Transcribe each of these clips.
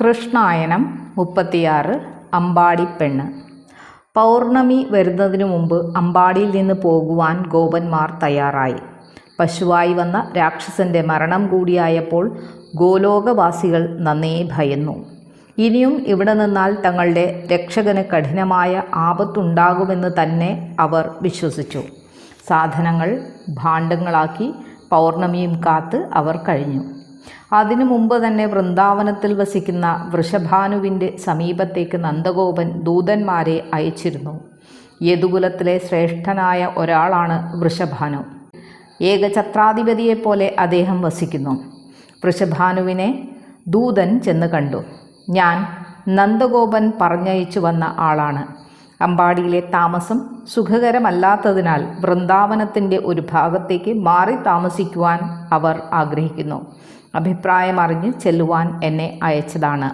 കൃഷ്ണായനം മുപ്പത്തിയാറ് അമ്പാടി പെണ്ണ്. പൗർണമി വരുന്നതിനു മുമ്പ് അമ്പാടിയിൽ നിന്ന് പോകുവാൻ ഗോപന്മാർ തയ്യാറായി. പശുവായി വന്ന രാക്ഷസന്റെ മരണം കൂടിയായപ്പോൾ ഗോലോകവാസികൾ നന്നേ ഭയന്നു. ഇനിയും ഇവിടെ നിന്നാൽ തങ്ങളുടെ രക്ഷകന് കഠിനമായ ആപത്തുണ്ടാകുമെന്ന് തന്നെ അവർ വിശ്വസിച്ചു. സാധനങ്ങൾ ഭാണ്ഡങ്ങളാക്കി പൗർണമിയും കാത്ത് അവർ കഴിഞ്ഞു. അതിനു മുമ്പ് തന്നെ വൃന്ദാവനത്തിൽ വസിക്കുന്ന വൃഷഭാനുവിന്റെ സമീപത്തേക്ക് നന്ദഗോപൻ ദൂതന്മാരെ അയച്ചിരുന്നു. യദുകുലത്തിലെ ശ്രേഷ്ഠനായ ഒരാളാണ് വൃഷഭാനു. ഏകഛത്രാധിപതിയെപ്പോലെ അദ്ദേഹം വസിക്കുന്നു. വൃഷഭാനുവിനെ ദൂതൻ ചെന്ന് കണ്ടു. ഞാൻ നന്ദഗോപൻ പറഞ്ഞയച്ചു വന്ന ആളാണ്. അമ്പാടിയിലെ താമസം സുഖകരമല്ലാത്തതിനാൽ വൃന്ദാവനത്തിന്റെ ഒരു ഭാഗത്തേക്ക് മാറി താമസിക്കുവാൻ അവർ ആഗ്രഹിക്കുന്നു. അഭിപ്രായം അറിഞ്ഞ് ചെല്ലുവാൻ എന്നെ അയച്ചതാണ്.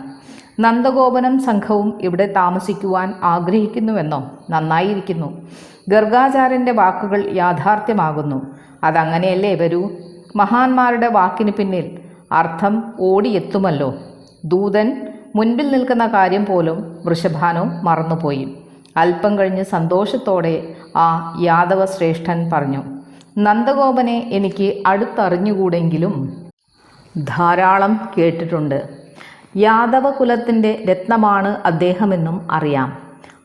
നന്ദഗോപനം സംഘവും ഇവിടെ താമസിക്കുവാൻ ആഗ്രഹിക്കുന്നുവെന്നോ നന്നായിരിക്കുന്നു. ഗർഗാചാര്യന്റെ വാക്കുകൾ യാഥാർത്ഥ്യമാകുന്നു. അതങ്ങനെയല്ലേ വരൂ? മഹാന്മാരുടെ വാക്കിന് പിന്നിൽ അർത്ഥം ഓടിയെത്തുമല്ലോ. ദൂതൻ മുൻപിൽ നിൽക്കുന്ന കാര്യം പോലും വൃഷഭാനോ മറന്നുപോയി. അല്പം കഴിഞ്ഞ് സന്തോഷത്തോടെ ആ യാദവ ശ്രേഷ്ഠൻ പറഞ്ഞു നന്ദഗോപനെ എനിക്ക് അടുത്തറിഞ്ഞുകൂടെങ്കിലും ധാരാളം കേട്ടിട്ടുണ്ട്. യാദവ കുലത്തിന്റെ രത്നമാണ് അദ്ദേഹമെന്നും അറിയാം.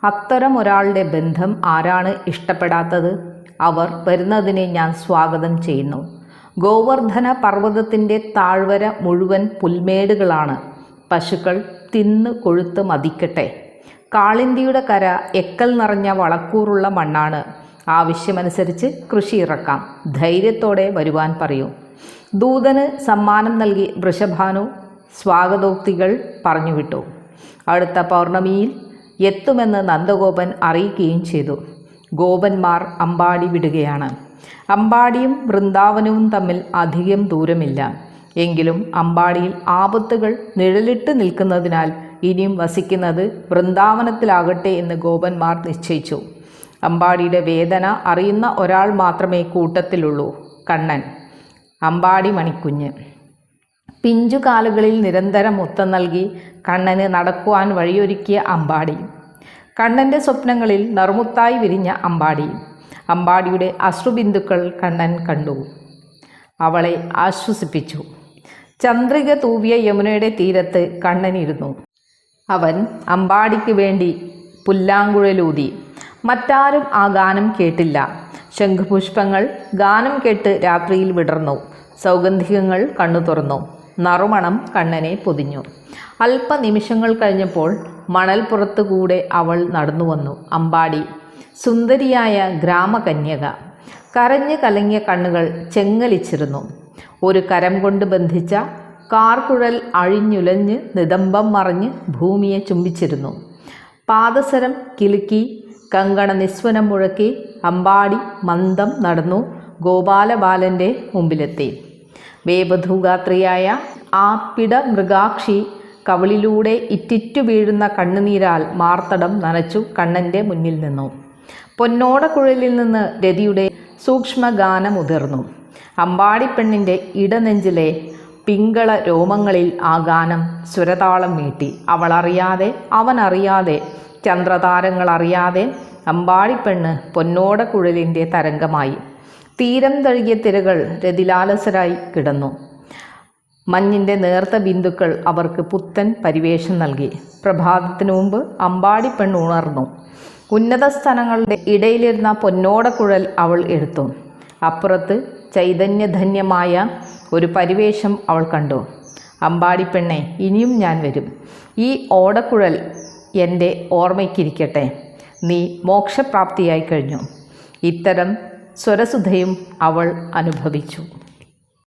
അത്തരം ഒരാളുടെ ബന്ധം ആരാണ് ഇഷ്ടപ്പെടാത്തത്? അവർ വരുന്നതിനെ ഞാൻ സ്വാഗതം ചെയ്യുന്നു. ഗോവർദ്ധന പർവതത്തിന്റെ താഴ്വര മുഴുവൻ പുൽമേടുകളാണ്. പശുക്കൾ തിന്ന് കൊഴുത്ത് മതിക്കട്ടെ. കാളിന്തിയുടെ കര എക്കൽ നിറഞ്ഞ വളക്കൂറുള്ള മണ്ണാണ്. ആവശ്യമനുസരിച്ച് കൃഷി ഇറക്കാം ധൈര്യത്തോടെ വരുവാൻ പറയൂ. ദൂതന് സമ്മാനം നൽകി വൃഷഭാനു സ്വാഗതോക്തികൾ പറഞ്ഞുവിട്ടു. അടുത്ത പൗർണമിയിൽ എത്തുമെന്ന് നന്ദഗോപൻ അറിയിക്കുകയും ചെയ്തു. ഗോപന്മാർ അമ്പാടി വിടുകയാണ്. അമ്പാടിയും വൃന്ദാവനവും തമ്മിൽ അധികം ദൂരമില്ല. എങ്കിലും അമ്പാടിയിൽ ആപത്തുകൾ നിഴലിട്ട് നിൽക്കുന്നതിനാൽ ഇനിയും വസിക്കുന്നത് വൃന്ദാവനത്തിലാകട്ടെ എന്ന് ഗോപന്മാർ നിശ്ചയിച്ചു. അമ്പാടിയുടെ വേദന അറിയുന്ന ഒരാൾ മാത്രമേ കൂട്ടത്തിലുള്ളൂ. കണ്ണൻ അമ്പാടി മണിക്കുഞ്ഞ്. പിഞ്ചുകാലുകളിൽ നിരന്തരം മുത്തം നൽകി കണ്ണന് നടക്കുവാൻ വഴിയൊരുക്കിയ അമ്പാടി. കണ്ണന്റെ സ്വപ്നങ്ങളിൽ നറുമുത്തായി വിരിഞ്ഞ അമ്പാടി. അമ്പാടിയുടെ അശ്രുബിന്ദുക്കൾ കണ്ണൻ കണ്ടു. അവളെ ആശ്വസിപ്പിച്ചു. ചന്ദ്രിക തൂവിയ യമുനയുടെ തീരത്ത് കണ്ണനിരുന്നു അവൻ അമ്പാടിക്ക് വേണ്ടി പുല്ലാങ്കുഴലൂതി. മറ്റാരും ആ ഗാനം കേട്ടില്ല. ശംഖുപുഷ്പങ്ങൾ ഗാനം കേട്ട് രാത്രിയിൽ വിടർന്നു. സൗഗന്ധികങ്ങൾ കണ്ണു തുറന്നു. നറുമണം കണ്ണനെ പൊതിഞ്ഞു. അല്പനിമിഷങ്ങൾ കഴിഞ്ഞപ്പോൾ മണൽപ്പുറത്തുകൂടെ അവൾ നടന്നു വന്നു. അമ്പാടി. സുന്ദരിയായ ഗ്രാമകന്യക. കരഞ്ഞു കലങ്ങിയ കണ്ണുകൾ ചെങ്ങലിച്ചിരുന്നു. ഒരു കരം കൊണ്ട് ബന്ധിച്ച കാർകുഴൽ അഴിഞ്ഞുലഞ്ഞ് നിതംബം മറിഞ്ഞ് ഭൂമിയെ ചുംബിച്ചിരുന്നു. പാദസരം കിലുക്കി കങ്കണ നിസ്വനം മുഴക്കി അമ്പാടി മന്ദം നടന്നു ഗോപാലബാലന്റെ മുമ്പിലെത്തി. വേപധൂഗാത്രിയായ ആ പിട മൃഗാക്ഷി കവളിലൂടെ ഇറ്റിറ്റു വീഴുന്ന കണ്ണുനീരാൽ മാർത്തടം നനച്ചു കണ്ണന്റെ മുന്നിൽ നിന്നു. പൊന്നോടക്കുഴലിൽ നിന്ന് രതിയുടെ സൂക്ഷ്മഗാനമുതിർന്നു അമ്പാടിപ്പെണ്ണിന്റെ ഇടനെഞ്ചിലെ പിങ്കള രോമങ്ങളിൽ ആ ഗാനം സ്വരതാളം മീട്ടി അവളറിയാതെ അവനറിയാതെ ചന്ദ്രതാരങ്ങൾ അറിയാതെ അമ്പാടിപ്പെണ്ണ് പൊന്നോടക്കുഴലിന്റെ തരംഗമായി. തീരം തഴുകിയ തിരകൾ രതിലാലസരായി കിടന്നു. മഞ്ഞിന്റെ നേർത്ത ബിന്ദുക്കൾ അവർക്ക് പുത്തൻ പരിവേഷം നൽകി. പ്രഭാതത്തിനു മുമ്പ് അമ്പാടിപ്പെണ്ണ് ഉണർന്നു. ഉന്നത സ്ഥലങ്ങളുടെ ഇടയിലിരുന്ന പൊന്നോടക്കുഴൽ അവൾ എടുത്തു. അപ്പുറത്ത് ചൈതന്യധന്യമായ ഒരു പരിവേഷം അവൾ കണ്ടു. അമ്പാടിപ്പെണ്ണെ ഇനിയും ഞാൻ വരും. ഈ ഓടക്കുഴൽ എന്റെ ഓർമ്മയ്ക്കിരിക്കട്ടെ. നീ മോക്ഷപ്രാപ്തിയായി കഴിഞ്ഞു. ഇത്തരം സ്വരസുധയും അവൾ അനുഭവിച്ചു.